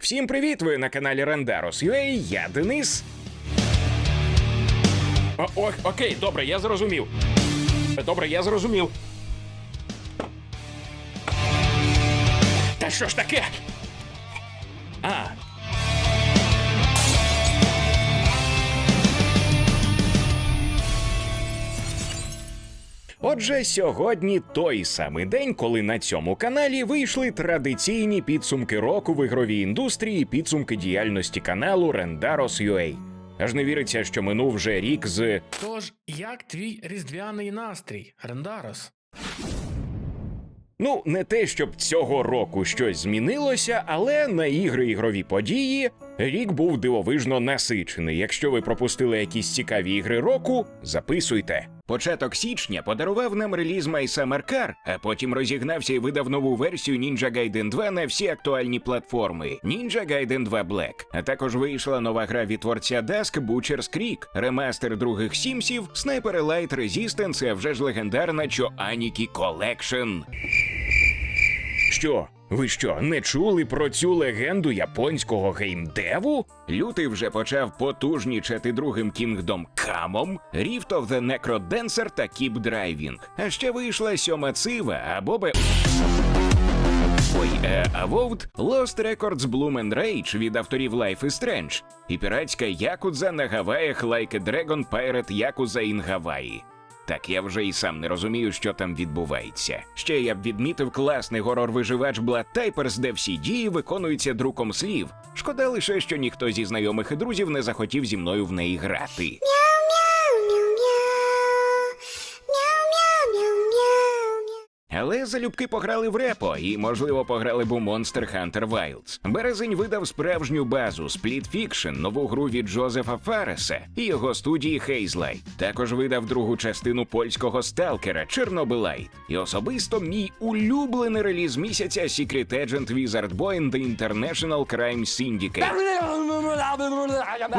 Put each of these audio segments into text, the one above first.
Всім привіт! Ви на каналі Rendaros.ua, я Денис. О, окей, добре, я зрозумів. Добре, я зрозумів. Та що ж таке? А. Отже, сьогодні той самий день, коли на цьому каналі вийшли традиційні підсумки року в ігровій індустрії, підсумки діяльності каналу Rendaros.ua. Аж не віриться, що минув вже рік з Тож, як твій різдвяний настрій, Рендарос? Ну, не те, щоб цього року щось змінилося, але на ігри ігрові події рік був дивовижно насичений. Якщо ви пропустили якісь цікаві ігри року, записуйте. Початок січня подарував нам реліз My Summer Car, а потім розігнався і видав нову версію Ninja Gaiden 2 на всі актуальні платформи Ninja Gaiden 2 Black. А також вийшла нова гра від творця Dusk Butcher's Creek, ремастер других Сімсів, Sniper Elite Resistance, а вже ж легендарна Чоанікі Collection. Що? Ви що, не чули про цю легенду японського геймдеву? Лютий вже почав потужнічати другим кінгдом Камом, Rift of the Necrodancer та Keep Driving. А ще вийшла сьома цива або бе. Ой, е, а вовт Lost Records Bloom and Rage від авторів Life is Strange і піратська Якудза на Гаваях Like a Dragon Pirate Yakuza in Hawaii. Так я вже і сам не розумію, що там відбувається. Ще я б відмітив класний горор-виживач Blood Typers, де всі дії виконуються друком слів. Шкода лише, що ніхто зі знайомих і друзів не захотів зі мною в неї грати. Але залюбки пограли в репо і, можливо, пограли б у Monster Hunter Wilds. Березень видав справжню базу Split Fiction, нову гру від Джозефа Фареса і його студії Hazelight. Також видав другу частину польського сталкера Чорнобилайт. І особисто мій улюблений реліз місяця Secret Agent Wizard Boy and the International Crime Syndicate.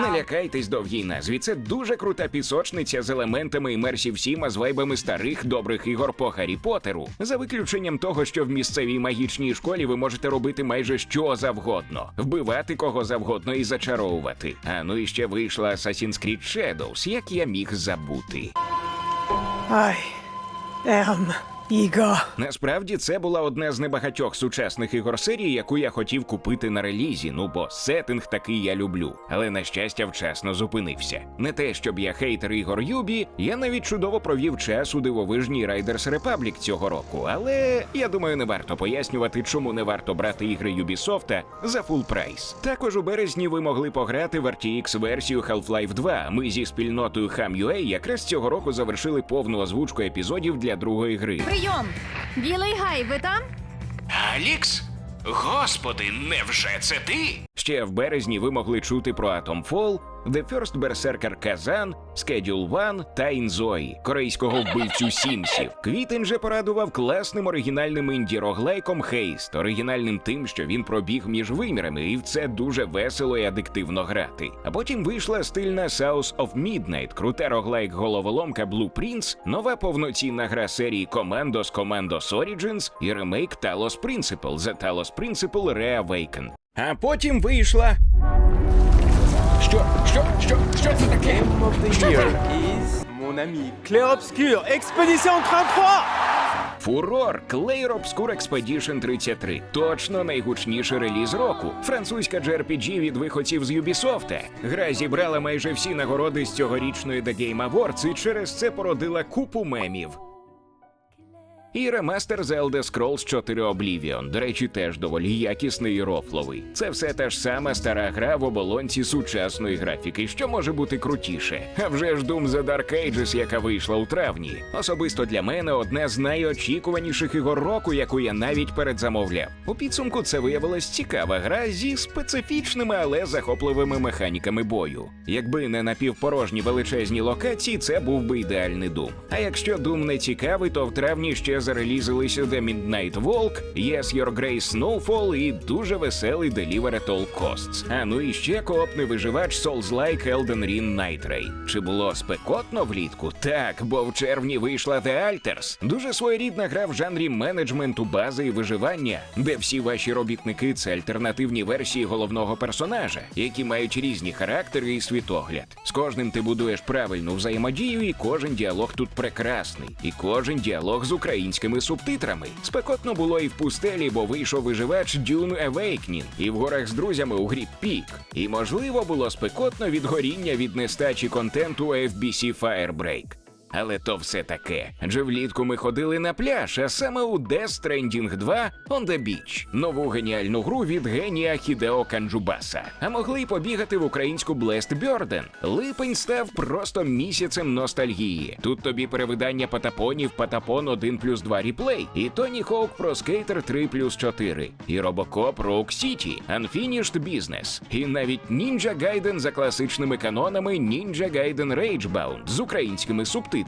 Не лякайтесь довгій назві. Це дуже крута пісочниця з елементами Immersive Sim, а з вайбами старих добрих ігор по Гаррі Поттеру. За виключенням того, що в місцевій магічній школі ви можете робити майже що завгодно, вбивати кого завгодно і зачаровувати. А ну і ще вийшла Assassin's Creed Shadows, як я міг забути. Ай, Ем, Іго. Насправді це була одна з небагатьох сучасних ігор серії, яку я хотів купити на релізі. Ну бо сеттинг такий я люблю, але на щастя вчасно зупинився. Не те, щоб я хейтер ігор Юбі, я навіть чудово провів час у дивовижній Riders Republic цього року. Але я думаю, не варто пояснювати, чому не варто брати ігри Юбісофта за фул прайс. Також у березні ви могли пограти в RTX версію Half-Life 2. Ми зі спільнотою Ham.ua якраз цього року завершили повну озвучку епізодів для другої гри. Прийом! Білий гай, ви там? Алікс? Господи, невже це ти? Ще в березні ви могли чути про Atomfall, The First Berserker Kazan, Schedule One та Інзої, корейського вбивцю Сімсів. Квітень же порадував класним оригінальним інді-роглайком Haste, оригінальним тим, що він пробіг між вимірами, і в це дуже весело і адиктивно грати. А потім вийшла стильна South of Midnight, крута роглайк головоломка Blueprints, нова повноцінна гра серії Commandos Commandos Origins і ремейк Talos Principle The Talos Principle Reawaken. А потім вийшла. Що? Що? Що? Це таке? Game of the year is mon ami Clair Obscur Expedition 33. Фурор Clair Obscur Expedition 33. Точно найгучніший реліз року. Французька JRPG від виходців з Ubisoft. Гра зібрала майже всі нагороди з цьогорічної The Game Awards і через це породила купу мемів. І ремастер Elder Scrolls 4 Oblivion, до речі, теж доволі якісний і рофловий. Це все та ж сама стара гра в оболонці сучасної графіки, що може бути крутіше. А вже ж Doom The Dark Ages, яка вийшла у травні. Особисто для мене одна з найочікуваніших ігор року, яку я навіть передзамовляв. У підсумку це виявилась цікава гра зі специфічними, але захопливими механіками бою. Якби не напівпорожні величезні локації, це був би ідеальний Doom. А якщо Doom не цікавий, то в травні ще вже зарелізились The Midnight Walk, Yes Your Grace Snowfall і дуже веселий Deliver at All Costs. А ну і ще коопний виживач Souls-like Elden Ring Night. Чи було спекотно влітку? Так, бо в червні вийшла The Alters. Дуже своєрідна гра в жанрі менеджменту бази і виживання, де всі ваші робітники це альтернативні версії головного персонажа, які мають різні характери і світогляд. З кожним ти будуєш правильну взаємодію, і кожен діалог тут прекрасний, і кожен діалог з українськими субтитрами. Спекотно було і в пустелі, бо вийшов виживач Dune Awakening, і в горах з друзями у грі Пік. І можливо було спекотно від горіння від нестачі контенту FBC Firebreak. Але то все таке. Адже влітку ми ходили на пляж, а саме у Death Stranding 2 On the Beach. Нову геніальну гру від генія Хідео Канджубаса. А могли й побігати в українську Blessed Burden. Липень став просто місяцем ностальгії. Тут тобі перевидання патапонів Патапон 1 плюс 2 реплей, і Тоні Хоук про Скейтер 3 плюс 4, і Робокоп Rogue City, Unfinished Business, і навіть Ninja Gaiden за класичними канонами Ninja Gaiden Ragebound з українськими субтитрами,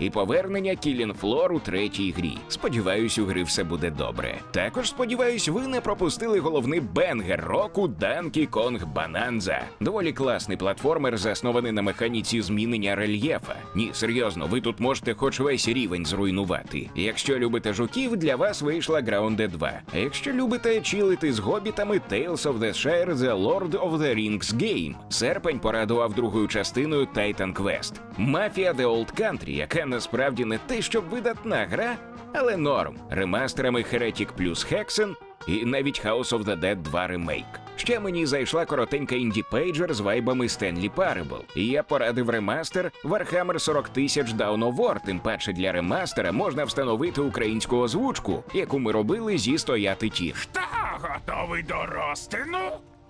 і повернення Killing Floor у третій грі. Сподіваюсь, у гри все буде добре. Також сподіваюсь, ви не пропустили головний бенгер року Donkey Kong Bonanza. Доволі класний платформер, заснований на механіці змінення рельєфа. Ні, серйозно, ви тут можете хоч весь рівень зруйнувати. Якщо любите жуків, для вас вийшла Grounded 2. А якщо любите чилити з гобітами Tales of the Shire The Lord of the Rings Game. Серпень порадував другою частиною Titan Quest. Мафія The Old Country, яка насправді не те, щоб видатна гра, але норм. Ремастерами Heretic плюс Hexen і навіть House of the Dead 2 ремейк. Ще мені зайшла коротенька інді пейджер з вайбами Stanley Parable. І я порадив ремастер Warhammer 40 тисяч Dawn of War. Тим паче для ремастера можна встановити українську озвучку, яку ми робили зі стояти ті. Та готовий до розтину?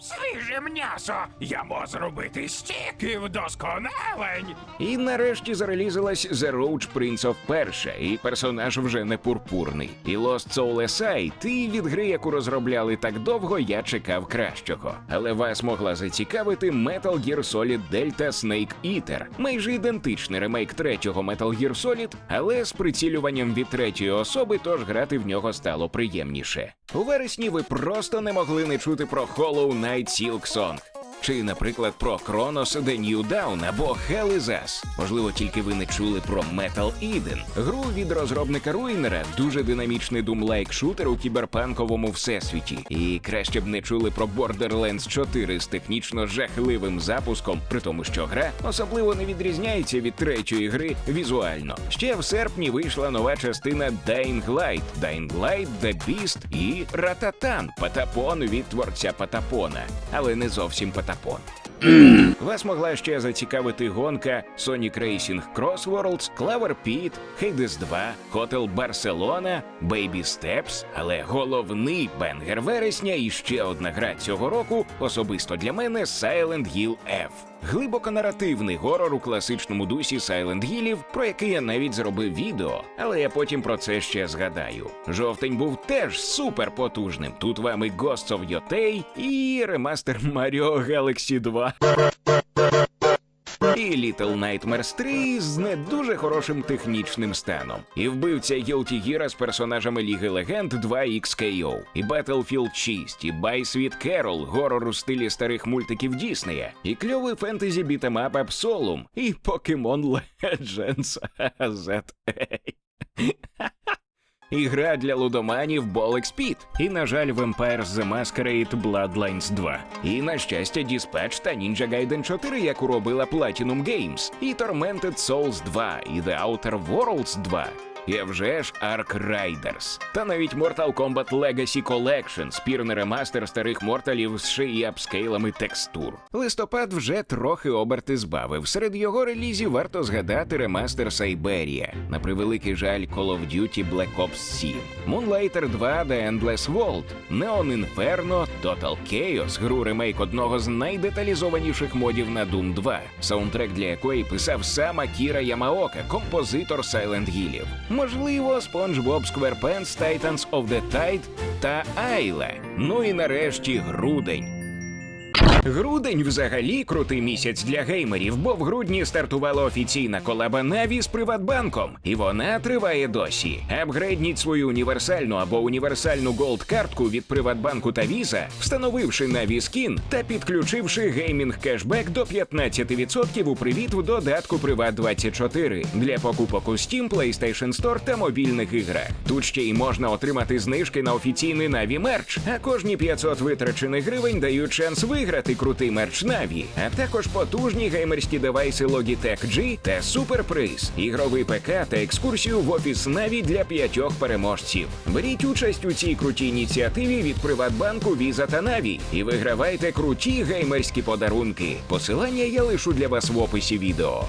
Свіже м'ясо! Я можу зробити стіків досконалень! І нарешті зарелізилась The Roach Prince of Persia, і персонаж вже не пурпурний. І Lost Soul Aside, і від гри, яку розробляли так довго, я чекав кращого. Але вас могла зацікавити Metal Gear Solid Delta Snake Eater. Майже ідентичний ремейк третього Metal Gear Solid, але з прицілюванням від третьої особи, тож грати в нього стало приємніше. У вересні ви просто не могли не чути про Hollow Knight Silk Song. Чи, наприклад, про Chronos The New Dawn або Hell. Можливо, тільки ви не чули про Metal Eden. Гру від розробника Руйнера, дуже динамічний думлайк шутер у кіберпанковому всесвіті. І краще б не чули про Borderlands 4 з технічно жахливим запуском, при тому, що гра особливо не відрізняється від третьої гри візуально. Ще в серпні вийшла нова частина Dying Light, Dying Light, The Beast і Рататан Патапон від творця Патапона, але не зовсім Патапон. Вас могла ще зацікавити гонка Sonic Racing Crossworlds, Clever Pit, Hades 2, Hotel Barcelona, Baby Steps, але головний бенгер вересня і ще одна гра цього року особисто для мене Silent Hill F. Глибоко наративний горор у класичному дусі Silent Гілів, про який я навіть зробив відео, але я потім про це ще згадаю. Жовтень був теж супер потужним. Тут вами Ghosts of Yotei, і ремастер Mario Galaxy 2. Little Nightmares 3 з не дуже хорошим технічним станом. І вбивця Guilty Gear з персонажами Ліги Легенд 2 XKO, і Battlefield 6, і Байсвіт Керол, горор у стилі старих мультиків Діснея, і кльовий фентезі бітемап Absolum, і Pokemon Legends Z. І гра для лудоманів Bolex Pit. І, на жаль, Vampire The Masquerade Bloodlines 2. І, на щастя, Dispatch та Ninja Gaiden 4, яку робила Platinum Games. І Tormented Souls 2, і The Outer Worlds 2. І вже ж Ark Riders. Та навіть Mortal Kombat Legacy Collection, спірний ремастер старих морталів з ще й апскейлами текстур. Листопад вже трохи оберти збавив. Серед його релізів варто згадати ремастер Сайберія. На превеликий жаль Call of Duty Black Ops 7, Moonlighter 2 The Endless World, Neon Inferno, Total Chaos, гру ремейк одного з найдеталізованіших модів на Doom 2, саундтрек для якої писав сам Акіра Ямаока, композитор Silent Hillів. Можливо, SpongeBob SquarePants Titans of the Tide та Айла. Ну і нарешті грудень. Грудень взагалі крутий місяць для геймерів, бо в грудні стартувала офіційна колаба Наві з Приватбанком, і вона триває досі. Апгрейдніть свою універсальну або універсальну голд картку від Приватбанку та Visa, встановивши Наві скін та підключивши геймінг кешбек до 15% у привіт в додатку Приват 24 для покупок у Steam, PlayStation Store та мобільних іграх. Тут ще й можна отримати знижки на офіційний Наві мерч, а кожні 500 витрачених гривень дають шанс виграти крутий мерч Наві, а також потужні геймерські девайси Logitech G та суперприз, ігровий ПК та екскурсію в офіс Наві для п'ятьох переможців. Беріть участь у цій крутій ініціативі від Приватбанку Visa та Наві і вигравайте круті геймерські подарунки. Посилання я лишу для вас в описі відео.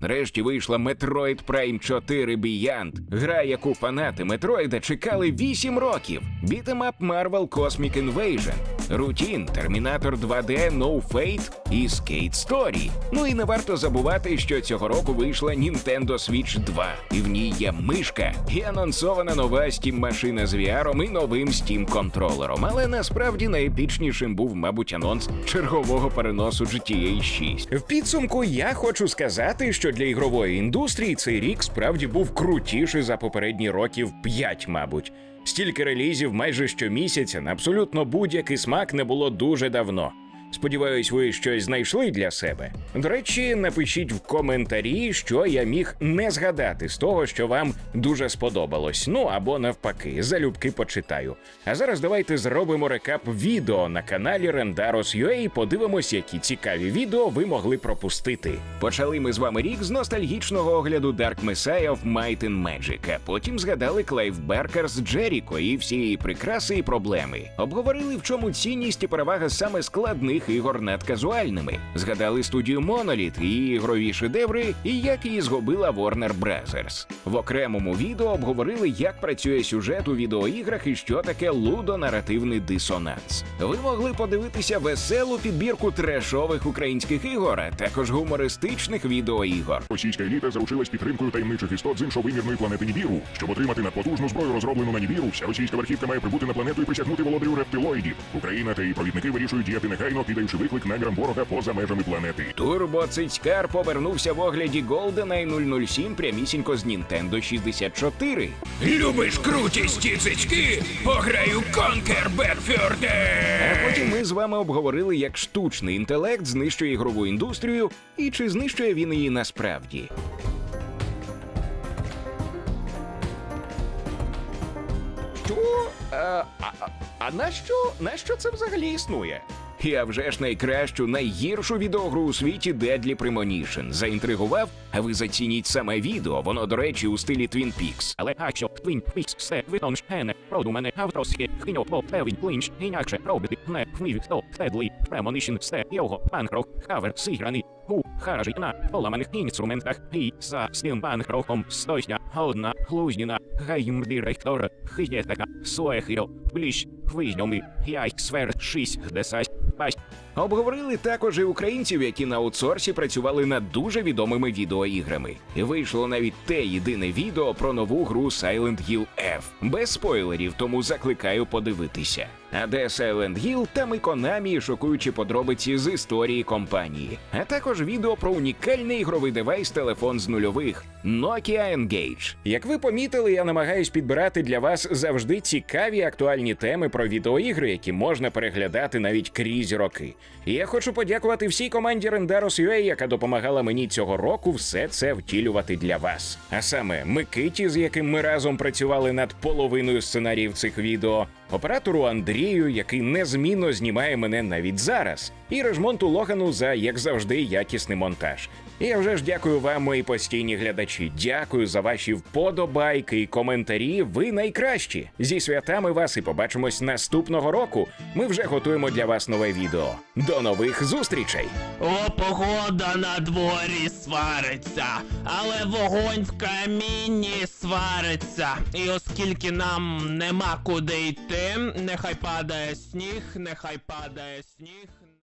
Нарешті вийшла Metroid Prime 4 Beyond, гра, яку фанати Метроїда чекали 8 років. Бітемап Marvel Cosmic Invasion, Routine, Terminator 2D, No Fate і Skate Story. Ну і не варто забувати, що цього року вийшла Nintendo Switch 2, і в ній є мишка, і анонсована нова Steam машина з VR і новим Steam контролером. Але насправді найепічнішим був, мабуть, анонс чергового переносу GTA 6. В підсумку я хочу сказати, що для ігрової індустрії цей рік справді був крутіший за попередні років 5, мабуть. Стільки релізів майже щомісяця на абсолютно будь-який смак не було дуже давно. Сподіваюсь, ви щось знайшли для себе. До речі, напишіть в коментарі, що я міг не згадати з того, що вам дуже сподобалось. Ну або навпаки, залюбки почитаю. А зараз давайте зробимо рекап відео на каналі Rendaros.ua і подивимось, які цікаві відео ви могли пропустити. Почали ми з вами рік з ностальгічного огляду Dark Messiah of Might and Magic, а потім згадали Клейв Беркер з Джеріко і всі її прикраси і проблеми. Обговорили, в чому цінність і перевага саме складних ігор над казуальними. Згадали студію Monolith її ігрові шедеври, і як її згубила Warner Bros. В окремому відео обговорили, як працює сюжет у відеоіграх і що таке лудонаративний дисонанс. Ви могли подивитися веселу підбірку трешових українських ігор, а також гумористичних відеоігор. Російська еліта заручилась підтримкою таємничих істот з іншовимірної планети Нібіру. Щоб отримати надпотужну зброю, розроблену на Нібіру, вся російська верхівка має прибути на планету і присягнути володарю рептилоїдів. Україна та її провідники вирішують діяти негайно, кидаючи виклик намірам ворога поза межами планети. Турбоцицькар повернувся в огляді GoldenEye 007 прямісінько з Nintendo 64. Любиш крутісті цицьки? Пограю Conquer Bedford! А потім ми з вами обговорили, як штучний інтелект знищує ігрову індустрію і чи знищує він її насправді. Що? А, а, а- а на що? На що це взагалі існує? Я вже ж найкращу, найгіршу відеогру у світі Deadly Premonition. Заінтригував, а ви зацініть саме відео. Воно, до речі, у стилі Twin Peaks. Але якщо Twin Peaks все витончене, продумане, авторське, кіно бо певний клинч, інакше робити не вмів хто Deadly Premonition все його панкрок, кавер зіграний у на поламаних інструментах і за цим панкроком стосня, одна глузніна гейм-директор хиєтека суехіо. Бліж визньоми яй свершись десять пасть Обговорили також і українців, які на аутсорсі працювали над дуже відомими відеоіграми. Вийшло навіть те єдине відео про нову гру Silent Hill F. Без спойлерів, тому закликаю подивитися. А де Silent Hill, там і Konami, шокуючі подробиці з історії компанії. А також відео про унікальний ігровий девайс телефон з нульових Nokia Engage. Як ви помітили, я намагаюсь підбирати для вас завжди цікаві актуальні теми про відеоігри, які можна переглядати навіть крізь роки. І я хочу подякувати всій команді Rendaros.ua, яка допомагала мені цього року все це втілювати для вас. А саме Микиті, з яким ми разом працювали над половиною сценаріїв цих відео, оператору Андрію, який незмінно знімає мене навіть зараз, і Режмонту Логану за, як завжди, якісний монтаж. І я вже ж дякую вам, мої постійні глядачі. Дякую за ваші вподобайки і коментарі. Ви найкращі. Зі святами вас і побачимось наступного року. Ми вже готуємо для вас нове відео. До нових зустрічей! О, погода на дворі свариться, але вогонь в каміні свариться. І оскільки нам нема куди йти, нехай падає сніг, нехай падає сніг.